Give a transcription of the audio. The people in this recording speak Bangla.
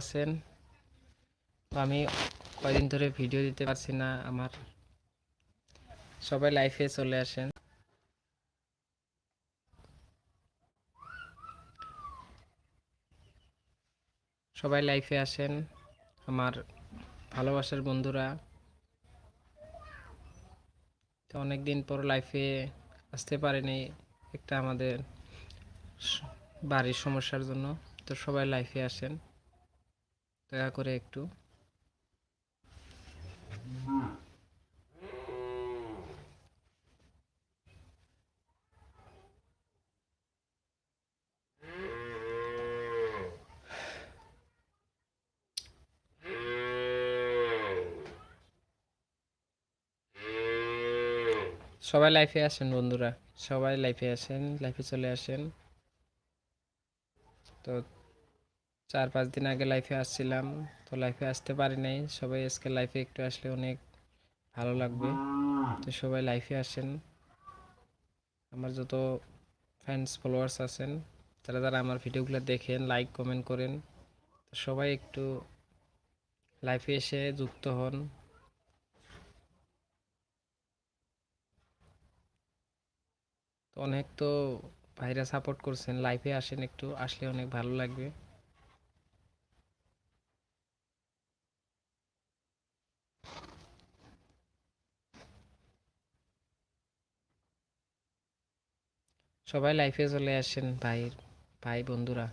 আছেন। তো আমি কয়দিন ধরে ভিডিও দিতে পারছি না আমার। সবাই লাইফে চলে আসেন। সবাই লাইফে আসেন। আমার ভালোবাসার বন্ধুরা। তো অনেক দিন পর লাইফে আসতে পারেনি একটা আমাদের বাড়ির সমস্যার জন্য। তো সবাই লাইফে আসেন। দয়া করে একটু। সবাই লাইফে আসেন বন্ধুরা। সবাই লাইফে আসেন লাইফে চলে আসেন। তো চার পাঁচ দিন আগে লাইফে আসছিলাম। তো লাইফে আসতে পারি নাই। সবাই আজকে লাইফে একটু আসলে অনেক ভালো লাগবে। তো সবাই লাইফে আসেন। আমার যত ফ্যান্স ফলোয়ার্স আছেন তারা তারা আমার ভিডিওগুলো দেখেন লাইক কমেন্ট করেন, তো সবাই একটু লাইফে এসে যুক্ত হন। তো অনেক তো ভাইরা সাপোর্ট করছেন। লাইফে আসেন একটু, আসলে অনেক ভালো লাগবে। সবাই লাইফে চলে আসেন ভাই ভাই বন্ধুরা।